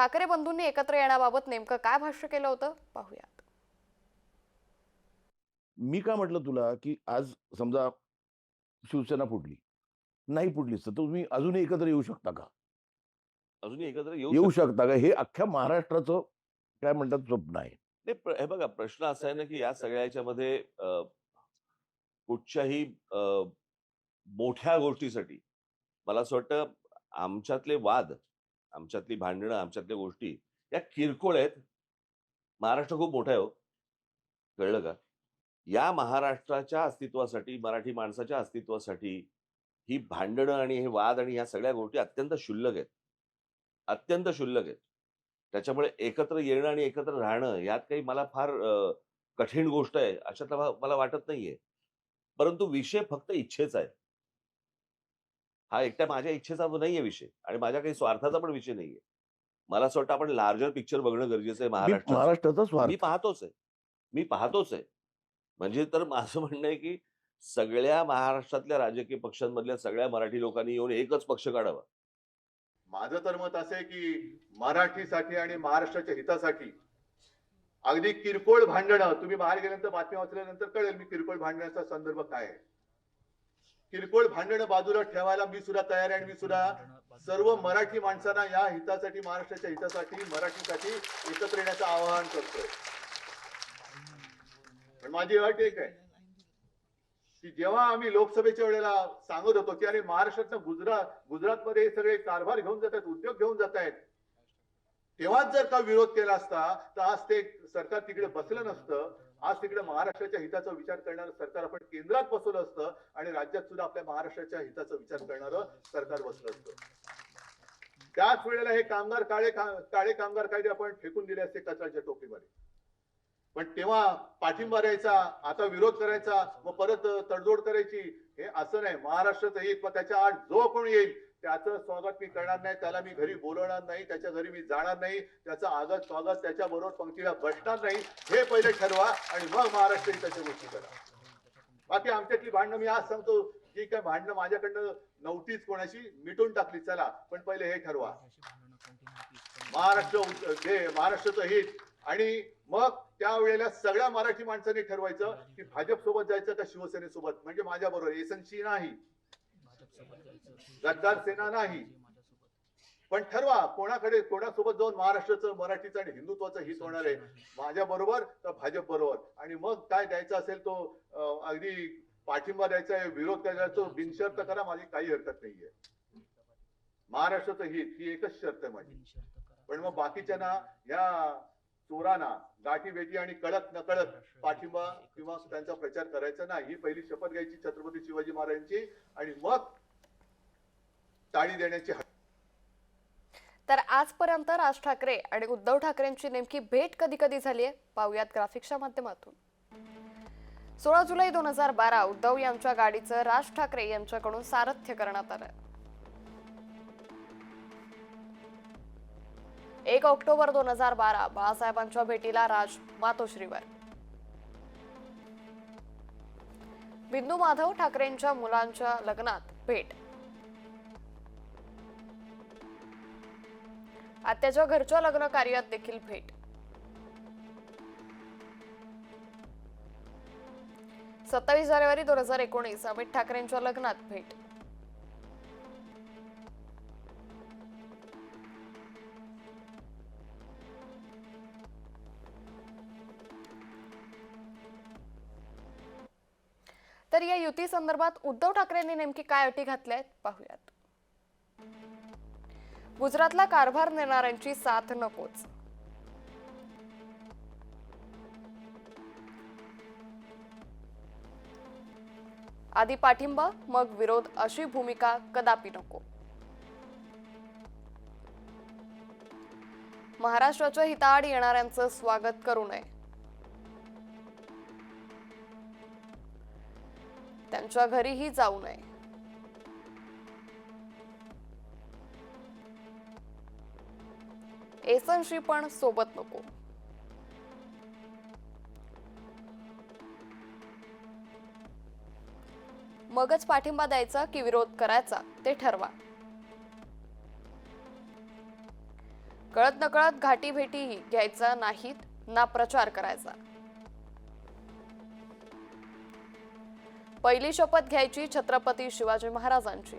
ठाकरे बंधूंनी एकत्र येण्याबाबत नेमकं काय भाष्य केलं होतं? पाहूयात. मी काय म्हटलं तुला की आज समजा शिवसेना फुटली नाही फुटलीच तर तुम्ही अजूनही एकत्र येऊ शकता का? अजूनही एकत्र येऊ शकतो. का? हे अख्ख्या महाराष्ट्राचं काय म्हणतात स्वप्न आहे. हे बघा प्रश्न असा आहे ना की या सगळ्या याच्यामध्ये कुठच्याही अ, मोठ्या गोष्टीसाठी मला असं वाटतं आमच्यातले वाद आमच्यातली भांडणं आमच्यातल्या गोष्टी या किरकोळ आहेत. महाराष्ट्र खूप मोठा आहे हो. कळलं का? या महाराष्ट्राच्या अस्तित्वासाठी मराठी माणसाच्या अस्तित्वासाठी ही भांडणं आणि हे वाद आणि ह्या सगळ्या गोष्टी अत्यंत क्षुल्लक आहेत. अत्यंत क्षुल्लक आहेत. त्याच्यामुळे एकत्र येणं आणि एकत्र राहणं यात काही मला फार कठीण गोष्ट आहे अशातला मला वाटत नाहीये. परंतु विषय फक्त इच्छेचा आहे. हा एकट्या माझ्या इच्छेचा नाहीये विषय आणि माझ्या काही स्वार्थाचा पण विषय नाहीये. मला असं वाटतं आपण लार्जर पिक्चर बघणं गरजेचं आहे मी महाराष्ट्राचं. मी पाहतोच आहे. मी पाहतोच आहे. म्हणजे तर माझं म्हणणं आहे की सगळ्या महाराष्ट्रातल्या राजकीय पक्षांमधल्या सगळ्या मराठी लोकांनी येऊन एकच पक्ष काढावा. माझं तर मत असं आहे की मराठीसाठी आणि महाराष्ट्राच्या हितासाठी अगदी किरकोळ भांडणं तुम्ही बाहेर गेल्यानंतर बातमी वाचल्यानंतर कळेल मी किरकोळ भांडण्याचा संदर्भ काय आहे. किरकोळ भांडणं बाजूला ठेवायला मी सुद्धा तयार आहे आणि मी सुद्धा सर्व मराठी माणसांना या हितासाठी महाराष्ट्राच्या हितासाठी मराठीसाठी एकत्र येण्याचं आवाहन करतोय. पण माझी अट एक आहे की जेव्हा आम्ही लोकसभेच्या वेळेला सांगत होतो की अरे महाराष्ट्रातनं गुजरात गुजरातमध्ये सगळे कारभार घेऊन जातात उद्योग घेऊन जात आहेत तेव्हाच जर का विरोध केला असता तर आज ते सरकार तिकडे बसलं नसतं. आज तिकडे महाराष्ट्राच्या हिताचा विचार करणारं सरकार आपण केंद्रात बसवलं असतं आणि राज्यात सुद्धा आपल्या महाराष्ट्राच्या हिताचा विचार करणारं सरकार बसलं असतं. त्याच वेळेला हे कामगार काळे काळे कामगार कायदे आपण फेकून दिले असते कचऱ्याच्या टोपीमध्ये. पण तेव्हा पाठिंबा द्यायचा आता विरोध करायचा मग परत तडजोड करायची हे असं नाही. महाराष्ट्राचं एक मग त्याच्या आड जो कोण येईल त्याचं स्वागत मी करणार नाही त्याला मी घरी बोलवणार नाही त्याच्या घरी मी जाणार नाही त्याचं आगत स्वागत त्याच्या बरोबर पंक्तीला बसणार नाही हे पहिले ठरवा आणि मग महाराष्ट्र त्याच्या गोष्टी करा. बाकी आमच्यातली भांडणं मी आज सांगतो जी काय भांडणं माझ्याकडनं नव्हतीच कोणाशी मिटून टाकली चला पण पहिले हे ठरवा. महाराष्ट्र हे महाराष्ट्राचं हित आणि मग त्यावेळेला सगळ्या मराठी माणसांनी ठरवायचं की भाजप सोबत जायचं का शिवसेनेसोबत? म्हणजे माझ्या बरोबर एसनशी नाही. गद्दार सेना नाही. पण ठरवा कोणाकडे कोणासोबत जाऊन महाराष्ट्राचं मराठीचं आणि हिंदुत्वाचं हित होणार आहे? माझ्या बरोबर तर भाजप बरोबर. आणि मग काय द्यायचा असेल तो अगदी पाठिंबा द्यायचा आहे विरोध करायचा बिनशर्त करा माझी काही हरकत नाहीये. महाराष्ट्राचं हित ही एकच शर्त आहे माझी. पण मग बाकीच्या ना या चोरांना गाठी बेटी आणि कळत नकळत पाठिंबा किंवा त्यांचा प्रचार करायचा नाही. ही पहिली शपथ घ्यायची छत्रपती शिवाजी महाराजांची आणि मग टाळी देण्याची तर आजपर्यंत राज ठाकरे आणि उद्धव ठाकरेंची नेमकी भेट कधी कधी झाली आहे? पाहूयात ग्राफिक्सच्या माध्यमातून. सोळा जुलै दोन हजार बारा उद्धव यांच्या गाडीचं राज ठाकरे यांच्याकडून सारथ्य करण्यात आलं एक ऑक्टोबर दोन हजार बारा बाळासाहेबांच्या भेटीला राज मातोश्रीवर बिंदू माधव ठाकरेंच्या मुलांच्या लग्नात भेट. आत्याच्या घरच्या लग्न कार्यात देखील भेट. सत्तावीस जानेवारी दोन हजार एकोणीस अमित ठाकरेंच्या लग्नात भेट. तर या युती संदर्भात उद्धव ठाकरेंनी नेमकी काय अटी घातल्या आहेत पाहूयात. गुजरातला कारभार नेणाऱ्यांची साथ नकोच. आधी पाठिंबा मग विरोध अशी भूमिका कदापि नको. महाराष्ट्राच्या हिताआड येणाऱ्यांचं स्वागत करू नये. त्यांच्या घरीही जाऊ नये. एसनशी पण सोबत नको. मगच पाठिंबा द्यायचा की विरोध करायचा ते ठरवा. कळत नकळत घाटी भेटीही घ्यायचा नाहीत ना प्रचार करायचा. पहिली शपथ घ्यायची छत्रपती शिवाजी महाराजांची.